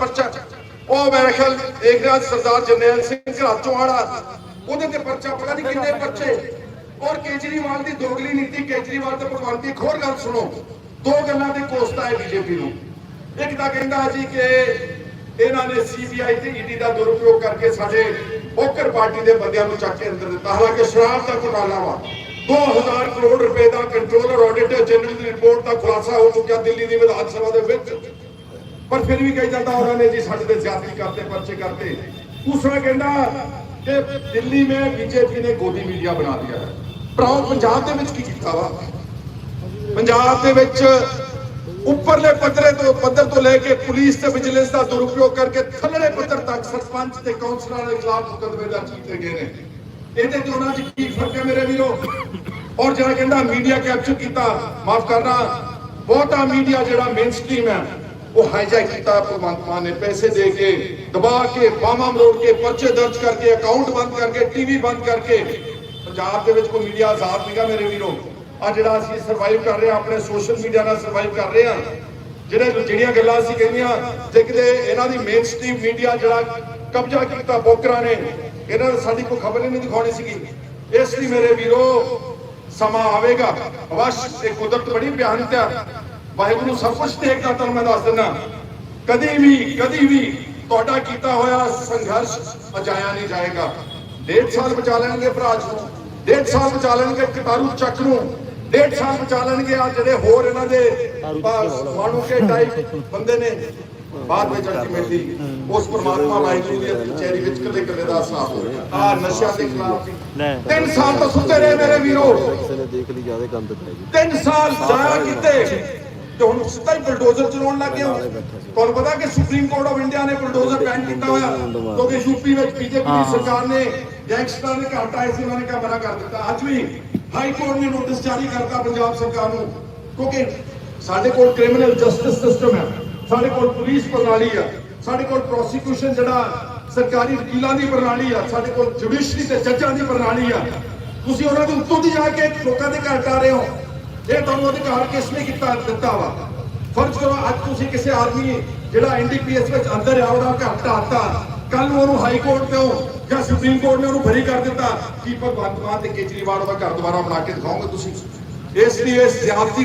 ਪਰਚਾ। ਉਹ ਮੇਰੇ ਖਿਆਲ ਏਕਰਾਜ ਸਰਦਾਰ ਜਰਨੈਲ ਸਿੰਘ ਘਰਾਚੋਂ ਵਾਲਾ ਉਹਦੇ ਤੇ ਪਰਚਾ, ਪਤਾ ਨਹੀਂ ਕਿੰਨੇ ਪਰਚੇ। ਔਰ ਕੇਜਰੀਵਾਲ ਦੀ ਦੋਗਲੀ ਨੀਤੀ, ਕੇਜਰੀਵਾਲ ਤੇ ਭਗਵੰਤ ਦੀ ਇੱਕ ਗੱਲ ਸੁਣੋ। ਦੋ ਗੱਲਾਂ ਦੇ ਕੋਸਤਾ ਹੈ ਬੀਜੇਪੀ ਨੂੰ। ਇੱਕ ਤਾਂ ਕਹਿੰਦਾ ਜੀ ਕਿ ਇਹਨਾਂ ਨੇ ਸੀਬੀਆਈ ਤੇ ਈਡੀ ਦਾ ਦੁਰਉਪਯੋਗ ਕਰਕੇ ਸਾਡੇ ਬੋਕਰ ਪਾਰਟੀ ਦੇ ਬੰਦਿਆਂ ਨੂੰ ਚੱਕ ਕੇ ਅੰਦਰ ਦਿੱਤਾ। ਹਾਲਾਂਕਿ ਸ਼ਰਾਬ ਦਾ ਘੁਟਾਲਾ ਵਾ। 2000 ਕਰੋੜ ਰੁਪਏ ਦਾ ਕੰਟਰੋਲਰ ਆਡਿਟਰ ਜਨਰਲ ਦੀ ਰਿਪੋਰਟ ਦਾ ਖੁਲਾਸਾ ਹੋ ਚੁੱਕਿਆ ਦਿੱਲੀ ਦੀ ਵਿਧਾਨ ਸਭਾ ਦੇ ਵਿੱਚ। ਪਰ ਫਿਰ ਵੀ ਕਈ ਜਾਂਦਾ ਉਹਨਾਂ ਨੇ ਜੀ ਸਾਡੇ ਤੇ ਜ਼ਿਆਦਤੀ ਕਰਤੇ, ਪਰਚੇ ਕਰਤੇ। ਦੂਸਰਾ ਕਹਿੰਦਾ ਕਿ ਦਿੱਲੀ ਮੇ ਬੀਜੇਪੀ ਨੇ ਗੋਦੀ ਮੀਡੀਆ ਬਣਾ ਦਿਆ ਹੈ। ਭਰਾਓ, ਪੰਜਾਬ ਦੇ ਵਿੱਚ ਕੀ ਕੀਤਾ ਵਾ? ਪੰਜਾਬ ਦੇ ਵਿੱਚ ਉੱਪਰਲੇ ਪੱਧਰੇ ਤੋਂ ਪੱਧਰ ਤੋਂ ਲੈ ਕੇ ਪੁਲਿਸ ਤੇ ਵਿਜੀਲੈਂਸ ਦਾ ਦੁਰਉਪਯੋਗ ਕਰਕੇ ਥੱਲੇ ਪੱਧਰ ਤੱਕ ਸਰਪੰਚ ਤੇ ਕਾਉਂਸਲਰਾਂ ਦੇ ਖਿਲਾਫ ਮੁਕਦਮੇ ਦਰਜ ਕੀਤੇ ਗਏ ਨੇ। ਇਹਦੇ ਦੋਨਾਂ 'ਚ ਕੀ ਫ਼ਰਕ ਹੈ ਮੇਰੇ ਵੀਰੋ? ਔਰ ਜਿਹੜਾ ਕਹਿੰਦਾ ਮੀਡੀਆ ਕੈਪਚਰ ਕੀਤਾ, ਮਾਫ ਕਰਨਾ, ਬਹੁਤਾ ਮੀਡੀਆ ਜਿਹੜਾ ਮੇਨ ਸਟ੍ਰੀਮ ਹੈ ਉਹ ਹਾਈਜੈਕ ਕੀਤਾ ਭਗਵੰਤ ਮਾਨ ਨੇ ਪੈਸੇ ਦੇ ਕੇ, ਦਬਾ ਕੇ, ਬਾਹਾਂ ਮਰੋੜ ਕੇ, ਪਰਚੇ ਦਰਜ ਕਰਕੇ ਅਕਾਊਂਟ ਬੰਦ ਕਰਕੇ ਟੀਵੀ ਬੰਦ ਕਰਕੇ, ਪੰਜਾਬ ਦੇ ਵਿੱਚ ਕੋਈ ਮੀਡੀਆ ਆਜ਼ਾਦ ਨਹੀਂਗਾ ਮੇਰੇ ਵੀਰੋ। ਆ ਜਿਹੜਾ ਅਸੀਂ ਸਰਵਾਈਵ ਕਰ ਰਹੇ ਹਾਂ, ਆਪਣੇ ਸੋਸ਼ਲ ਮੀਡੀਆ ਨਾਲ ਸਰਵਾਈਵ ਕਰ ਰਹੇ ਹਾਂ, ਜਿਹੜੇ ਜਿਹੜੀਆਂ ਗੱਲਾਂ ਅਸੀਂ ਕਹਿੰਦੀਆਂ, ਜੇ ਕਿਤੇ ਇਹਨਾਂ ਦੀ ਮੇਨ ਸਟ੍ਰੀਮ ਮੀਡੀਆ ਜਿਹੜਾ ਕਬਜ਼ਾ ਕੀਤਾ ਬੋਕਰਾਂ ਨੇ, ਇਹਨਾਂ ਨੂੰ ਸਾਡੀ ਕੋਈ ਖਬਰ ਹੀ ਨਹੀਂ ਦਿਖਾਉਣੀ ਸੀਗੀ। ਇਸ ਲਈ ਮੇਰੇ ਵੀਰੋ, ਸਮਾਂ ਆਵੇਗਾ। ਅਵਸ਼, ਇਹ ਕੁਦਰਤ ਬੜੀ ਭਿਆਨਕ ਹੈ। ਵਾਹਿਗੁਰੂ ਸਭ ਕੁਝ ਦੇਖਦਾ ਤੁਹਾਨੂੰ ਮੈਂ ਦੱਸ ਦਿੰਦਾ। ਕਦੀ ਵੀ ਕਦੀ ਵੀ ਤੁਹਾਡਾ ਕੀਤਾ ਹੋਇਆ ਸੰਘਰਸ਼ ਅਜਾਇਆ ਨਹੀਂ ਜਾਏਗਾ। ਡੇਢ ਸਾਲ ਬਚਾ ਲੈਣਗੇ ਭਰਾ ਜੀ ਨੂੰ ਡੇਢ ਸਾਲ ਬਚਾ ਲੈਣਗੇ ਕਟਾਰੂ ਚੱਕ ਨੂੰ ਡੇਢ ਸਾਲ ਬਚਾ ਲੈਣਗੇ ਆ ਜਿਹੜੇ ਹੋਰ ਇਹਨਾਂ ਦੇ ਮਾਣੂ ਕੇ ਟਾਈਪ ਬੰਦੇ ਨੇ। ਬਾਅਦ ਵਿੱਚ ਅਲਟੀਮੇਟਲੀ ਉਸ ਪਰਮਾਤਮਾ ਵਾਹਿਗੁਰੂ ਦੀ ਚੈਰੀ ਵਿੱਚ ਕਦੇ ਕਦੇ ਦਾ ਸਾਥ ਹੋਵੇਗਾ ਆ ਨਸ਼ਿਆਂ ਦੇ ਖਿਲਾਫ ਲੈ। ਤਿੰਨ ਸਾਲ ਤੋਂ ਸੁੱਤੇ ਰਹੇ ਮੇਰੇ ਵੀਰੋ। ਕਿਸੇ ਨੇ ਦੇਖ ਲਈ ਜ਼ਿਆਦਾ ਗੰਦ ਪੈ ਗਈ ਤਿੰਨ ਸਾਲ ਜ਼ਾਇਆ ਕੀਤੇ। ਤੇ ਹੁਣ ਸਿੱਧਾ ਹੀ ਬਲਡੋਜ਼ਰ ਚਲਾਉਣ ਲੱਗ ਗਏ ਹੋ ਤੁਹਾਨੂੰ ਪਤਾ ਕਿ ਸੁਪਰੀਮ ਕੋਰਟ ਆਫ ਇੰਡੀਆ ਨੇ ਬਲਡੋਜ਼ਰ ਬੈਨ ਕੀਤਾ ਹੋਇਆ ਕਿਉਂਕਿ ਯੂਪੀ ਵਿੱਚ ਬੀਜੇਪੀ ਦੀ ਸਰਕਾਰ ਨੇ ਗੈਂਗਸਟਰਾਂ ਨੇ ਘਾਟ ਆਏ ਸੀ ਉਹਨਾਂ ਨੇ ਕਿਹਾ ਮਨਾ ਕਰ ਦਿੱਤਾ। ਅੱਜ ਵੀ ਹਾਈ ਕੋਰਟ ਨੇ ਨੋਟਿਸ ਜਾਰੀ ਕਰਤਾ ਪੰਜਾਬ ਸਰਕਾਰ ਨੂੰ ਕਿਉਂਕਿ ਸਾਡੇ ਕੋਲ ਕ੍ਰਿਮੀਨਲ ਜਸਟਿਸ ਸਿਸਟਮ ਹੈ ਸਾਡੇ ਕੋਲ ਪੁਲਿਸ ਪ੍ਰਣਾਲੀ ਆ ਸਾਡੇ ਕੋਲ ਪ੍ਰੋਸੀਕਿਊਸ਼ਨ ਜਿਹੜਾ ਸਰਕਾਰੀ ਵਕੀਲਾਂ ਦੀ ਪ੍ਰਣਾਲੀ ਆ ਸਾਡੇ ਕੋਲ ਜੁਡੀਸ਼ਰੀ ਤੇ ਜੱਜਾਂ ਦੀ ਪ੍ਰਣਾਲੀ ਆ। ਤੁਸੀਂ ਉਹਨਾਂ ਦੇ ਉੱਤੋਂ ਦੀ ਜਾ ਕੇ ਲੋਕਾਂ ਦੇ ਘਰ ਟਾ ਰਹੇ ਹੋ ਇਹ ਤੁਹਾਨੂੰ ਅਧਿਕਾਰ ਕਿਸ ਨੇ ਕੀਤਾ ਦਿੱਤਾ ਵਾ? ਫਰਜ਼ ਕਰੋ, ਅੱਜ ਤੁਸੀਂ ਕਿਸੇ ਆਦਮੀ, ਜਿਹੜਾ ਐਨਡੀਪੀਐਸ ਵਿੱਚ ਅੰਦਰ ਆ, ਉਹਦਾ ਘਰ ਢਾਤਾ ਕੱਲ ਨੂੰ ਉਹਨੂੰ ਹਾਈ ਕੋਰਟ ਤੋਂ ਜਾਂ ਸੁਪਰੀਮ ਕੋਰਟ ਨੇ ਉਹਨੂੰ ਬਰੀ ਕਰ ਦਿੱਤਾ। ਕੀ ਭਗਵੰਤ ਮਾਨ ਤੇ ਕੇਜਰੀਵਾਲ ਉਹਦਾ ਘਰ ਦੁਬਾਰਾ ਬਣਾ ਕੇ ਦਿਖਾਓਗੇ ਤੁਸੀਂ? ਇਸ ਲਈ ਇਸ ਜ਼ਿਆਦਤੀ